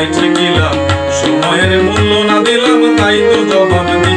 high ঠেকিলাম সময়ের মূল্য না দিলাম তাই তো জবাব